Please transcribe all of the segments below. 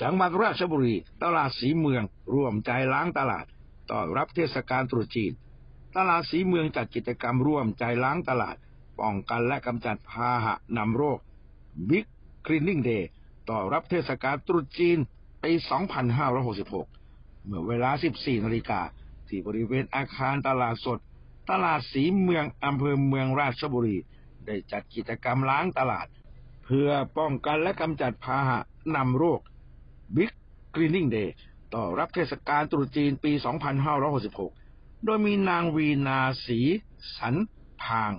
จังหวัดราชบุรี ตลาดสีเมือง ร่วมใจล้างตลาดต้อนรับเทศกาลตรุษจีน ตลาดสีเมืองจัดกิจกรรมร่วมใจล้างตลาด ป้องกันและกำจัดพาหะนำโรค Big Cleaning Day ต่อรับเทศกาลตรุษจีนปี2566 เมื่อเวลา 14 นาฬิกา ที่บริเวณอาคารตลาดสด ตลาดสีเมืองอำเภอเมืองราชบุรี ได้จัดกิจกรรมล้างตลาด เพื่อป้องกันและกำจัดพาหะนำโรค Big Cleaning Day ต่อรับเทศกาลตรุษจีนปี 2566 โดยมีนางวีนาสีสันพาง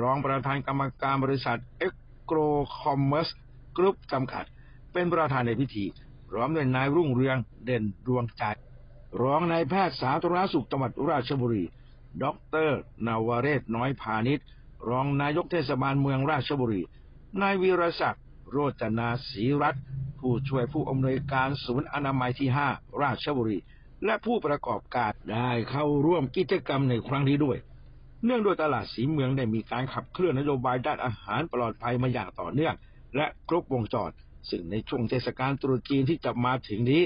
รองประธานกรรมการบริษัท e g r o Commerce Group จำกัด เป็นประธานในพิธี พร้อมด้วยนายรุ่งเรืองเด่นดวงใจ รองนายแพทย์สาธารณสุขจังหวัดราชบุรี ดร นาวเรศน้อยพาณิชย์ รองนายกเทศบาลเมืองราชบุรี นายวีรศักดิ์ โรจนาศรีรัตน์ผู้ช่วยผู้อำนวยการศูนย์อนามัยที่ 5 ราชบุรี และผู้ประกอบการได้เข้าร่วมกิจกรรมในครั้งนี้ด้วย เนื่องด้วยตลาดสีเมืองได้มีการขับเคลื่อนนโยบายด้านอาหารปลอดภัยมาอย่างต่อเนื่อง และครบวงจรซึ่งในช่วงเทศกาลตรุษจีนที่จะมาถึงนี้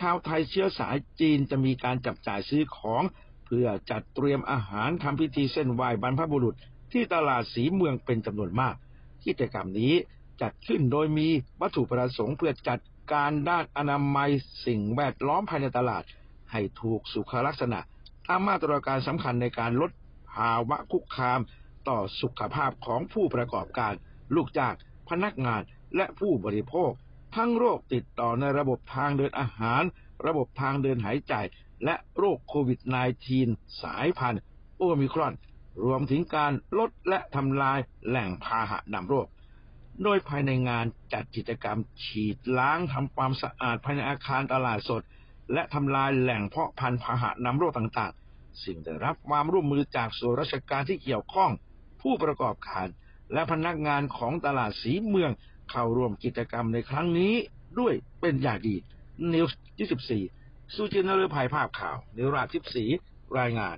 ชาวไทยเชื้อสายจีนจะมีการจับจ่ายซื้อของ เพื่อจัดเตรียมอาหารทำพิธีเส้นไหว้บรรพบุรุษที่ตลาดสีเมืองเป็นจำนวนมากกิจกรรมนี้ จัดขึ้นโดยมีวัตถุประสงค์เพื่อจัดการด้านอนามัยสิ่งแวดล้อมภายในตลาด ให้ถูกสุขลักษณะตามมาตรการสำคัญในการลดภาวะคุกคาม ต่อสุขภาพของผู้ประกอบการ ลูกจ้างพนักงานและผู้บริโภค ทั้งโรคติดต่อในระบบทางเดินอาหาร ระบบทางเดินหายใจ และโรคโควิด -19 สายพันธุ์โอมิครอน รวมถึงการลดและทำลายแหล่งพาหะนำโรค โดยภายในงานจัดกิจกรรมฉีดล้างทำความสะอาดภายในอาคารตลาดสด และทำลายแหล่งเพาะพันธุ์พาหะนำโรคต่างๆสิ่งได้รับความร่วมมือจากส่วนราชการที่เกี่ยวข้อง ผู้ประกอบการและพนักงานของตลาดสีเมืองเข้าร่วมกิจกรรมในครั้งนี้ด้วยเป็นอย่างดี นิวส์24 สุจินนฤภัยภาพข่าว นิวราชทิพสีรายงาน